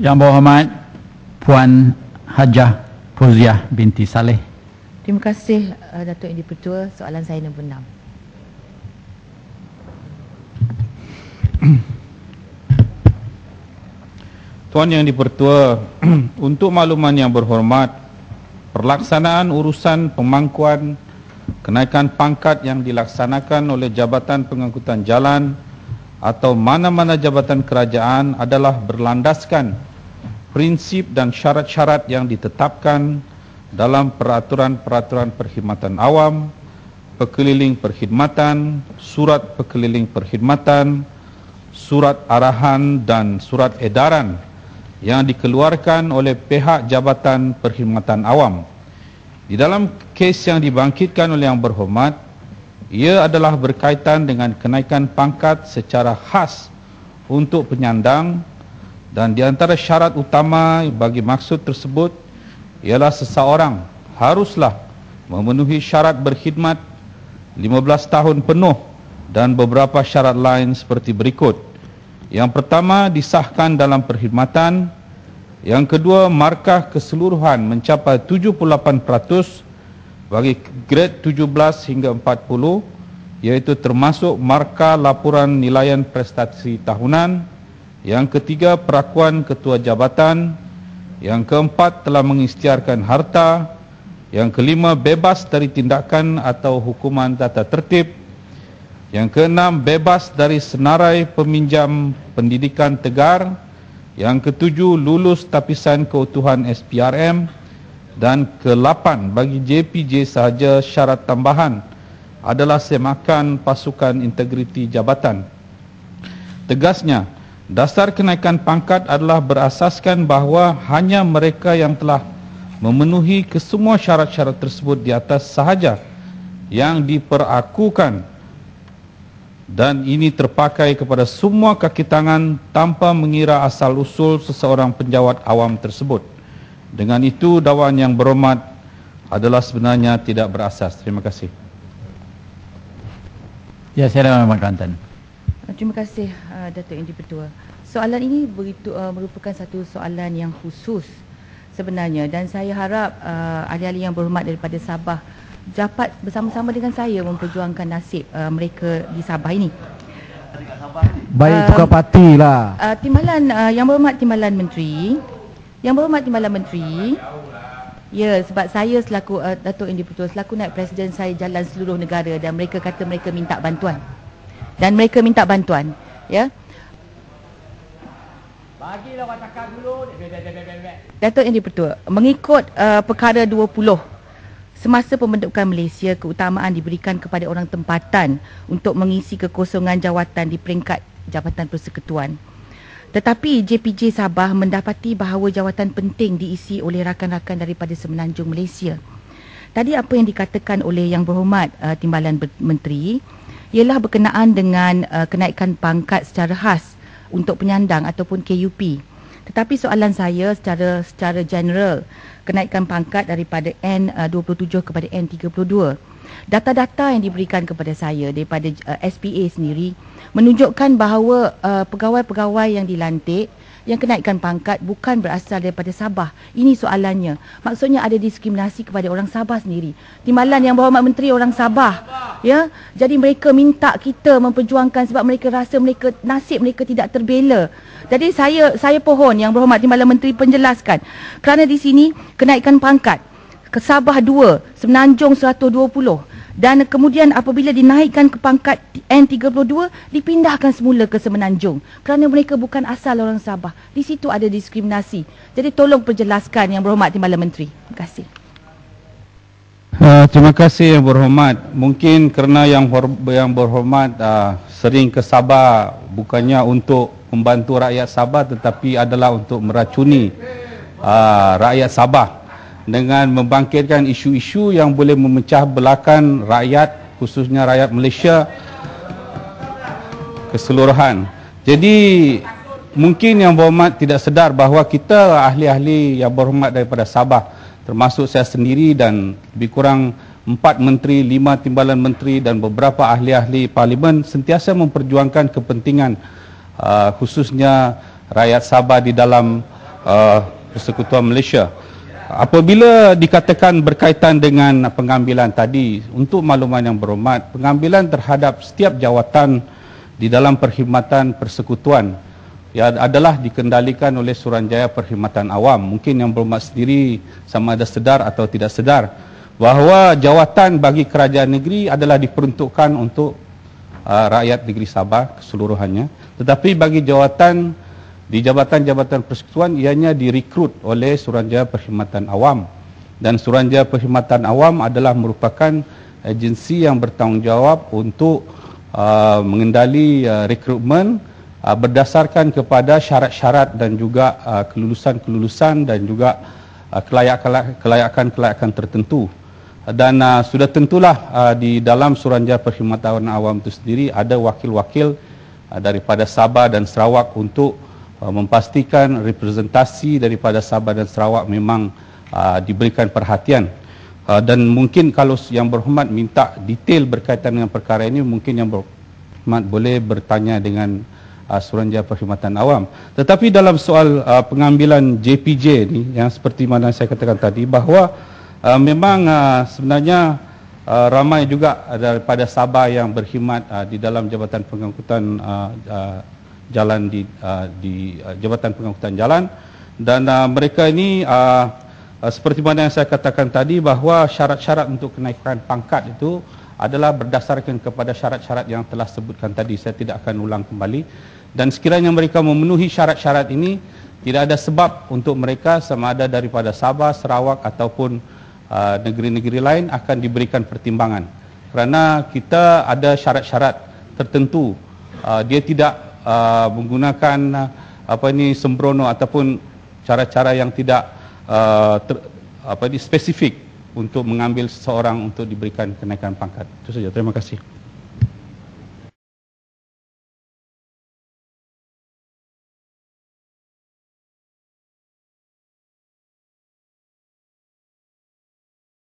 Yang berhormat Puan Hajah Fuziah binti Saleh. Terima kasih uh, Datuk Yang Dipertua. Soalan saya nombor 6. Tuan Yang Dipertua, untuk makluman yang berhormat, perlaksanaan urusan pemangkuan kenaikan pangkat yang dilaksanakan oleh Jabatan Pengangkutan Jalan atau mana-mana jabatan kerajaan adalah berlandaskan prinsip dan syarat-syarat yang ditetapkan dalam peraturan-peraturan perkhidmatan awam, pekeliling perkhidmatan, surat pekeliling perkhidmatan, surat arahan dan surat edaran yang dikeluarkan oleh pihak Jabatan Perkhidmatan Awam. Di dalam kes yang dibangkitkan oleh yang berhormat, ia adalah berkaitan dengan kenaikan pangkat secara khas untuk penyandang dan di antara syarat utama bagi maksud tersebut ialah seseorang haruslah memenuhi syarat berkhidmat 15 tahun penuh dan beberapa syarat lain seperti berikut. Yang pertama disahkan dalam perkhidmatan, yang kedua markah keseluruhan mencapai 78% bagi grade 17 hingga 40 iaitu termasuk markah laporan nilaian prestasi tahunan yang ketiga perakuan ketua jabatan yang keempat telah mengisytiharkan harta yang kelima bebas dari tindakan atau hukuman tata tertib yang keenam bebas dari senarai peminjam pendidikan tegar yang ketujuh lulus tapisan keutuhan SPRM dan ke-8 bagi JPJ sahaja syarat tambahan adalah semakan pasukan integriti jabatan. Tegasnya, dasar kenaikan pangkat adalah berasaskan bahawa hanya mereka yang telah memenuhi kesemua syarat-syarat tersebut di atas sahaja yang diperakukan dan ini terpakai kepada semua kaki tangan tanpa mengira asal usul seseorang penjawat awam tersebut. Dengan itu dakwaan yang berhormat adalah sebenarnya tidak berasas. Terima kasih. Ya, saya Rahman Kelantan. Terima kasih uh, Datuk Yang Dipertua. Soalan ini begitu uh, merupakan satu soalan yang khusus sebenarnya dan saya harap uh, ahli-ahli yang berhormat daripada Sabah dapat bersama-sama dengan saya memperjuangkan nasib uh, mereka di Sabah ini. Baik uh, tukar parti lah. Uh, timbalan uh, yang berhormat timbalan menteri yang berhormat Timbalan Menteri, ya sebab saya selaku uh, Datuk Indi Putus selaku naik presiden saya jalan seluruh negara dan mereka kata mereka minta bantuan. Dan mereka minta bantuan, ya. Bagilah awak cakap dulu. Datuk Indi Putus, mengikut uh, perkara 20 Semasa pembentukan Malaysia, keutamaan diberikan kepada orang tempatan untuk mengisi kekosongan jawatan di peringkat Jabatan Persekutuan. Tetapi JPJ Sabah mendapati bahawa jawatan penting diisi oleh rakan-rakan daripada Semenanjung Malaysia. Tadi apa yang dikatakan oleh Yang Berhormat uh, Timbalan Menteri ialah berkenaan dengan uh, kenaikan pangkat secara khas untuk penyandang ataupun KUP. Tetapi soalan saya secara secara general kenaikan pangkat daripada N27 uh, kepada N32. Data-data yang diberikan kepada saya daripada uh, SPA sendiri menunjukkan bahawa uh, pegawai-pegawai yang dilantik yang kenaikan pangkat bukan berasal daripada Sabah. Ini soalannya. Maksudnya ada diskriminasi kepada orang Sabah sendiri. Timbalan yang berhormat menteri orang Sabah. Ya. Jadi mereka minta kita memperjuangkan sebab mereka rasa mereka nasib mereka tidak terbela. Jadi saya saya pohon yang berhormat timbalan menteri penjelaskan. Kerana di sini kenaikan pangkat ke Sabah 2, Semenanjung 120 dan kemudian apabila dinaikkan ke pangkat N32 dipindahkan semula ke Semenanjung. Kerana mereka bukan asal orang Sabah. Di situ ada diskriminasi. Jadi tolong perjelaskan yang berhormat Timbalan Menteri. Terima kasih. Uh, terima kasih yang berhormat. Mungkin kerana yang yang berhormat uh, sering ke Sabah bukannya untuk membantu rakyat Sabah tetapi adalah untuk meracuni uh, rakyat Sabah dengan membangkitkan isu-isu yang boleh memecah belakan rakyat khususnya rakyat Malaysia keseluruhan. Jadi mungkin yang berhormat tidak sedar bahawa kita ahli-ahli yang berhormat daripada Sabah termasuk saya sendiri dan lebih kurang empat menteri, lima timbalan menteri dan beberapa ahli-ahli parlimen sentiasa memperjuangkan kepentingan uh, khususnya rakyat Sabah di dalam uh, Persekutuan Malaysia. Apabila dikatakan berkaitan dengan pengambilan tadi, untuk makluman yang berhormat, pengambilan terhadap setiap jawatan di dalam perkhidmatan persekutuan ya adalah dikendalikan oleh Suranjaya Perkhidmatan Awam. Mungkin yang berhormat sendiri sama ada sedar atau tidak sedar bahawa jawatan bagi kerajaan negeri adalah diperuntukkan untuk uh, rakyat negeri Sabah keseluruhannya. Tetapi bagi jawatan di jabatan-jabatan persekutuan ianya direkrut oleh Suruhanjaya Perkhidmatan Awam. Dan Suruhanjaya Perkhidmatan Awam adalah merupakan agensi yang bertanggungjawab untuk uh, mengendali uh, rekrutmen uh, berdasarkan kepada syarat-syarat dan juga uh, kelulusan-kelulusan dan juga uh, kelayakan-kelayakan tertentu. Dan uh, sudah tentulah uh, di dalam Suruhanjaya Perkhidmatan Awam itu sendiri ada wakil-wakil uh, daripada Sabah dan Sarawak untuk Uh, memastikan representasi daripada Sabah dan Sarawak memang uh, diberikan perhatian. Uh, dan mungkin kalau yang berhormat minta detail berkaitan dengan perkara ini mungkin yang berhormat boleh bertanya dengan uh, Suruhanjaya Perkhidmatan Awam. Tetapi dalam soal uh, pengambilan JPJ ni yang seperti mana saya katakan tadi bahawa uh, memang uh, sebenarnya uh, ramai juga daripada Sabah yang berkhidmat uh, di dalam Jabatan Pengangkutan uh, uh, jalan di uh, di uh, Jabatan Pengangkutan Jalan. Dan uh, mereka ini uh, uh, seperti mana yang saya katakan tadi bahawa syarat-syarat untuk kenaikan pangkat itu adalah berdasarkan kepada syarat-syarat yang telah sebutkan tadi. Saya tidak akan ulang kembali. Dan sekiranya mereka memenuhi syarat-syarat ini tidak ada sebab untuk mereka sama ada daripada Sabah, Sarawak ataupun uh, negeri-negeri lain akan diberikan pertimbangan. Kerana kita ada syarat-syarat tertentu. Uh, dia tidak uh, menggunakan uh, apa ini sembrono ataupun cara-cara yang tidak uh, ter, apa ini spesifik untuk mengambil seseorang untuk diberikan kenaikan pangkat. Itu saja. Terima kasih.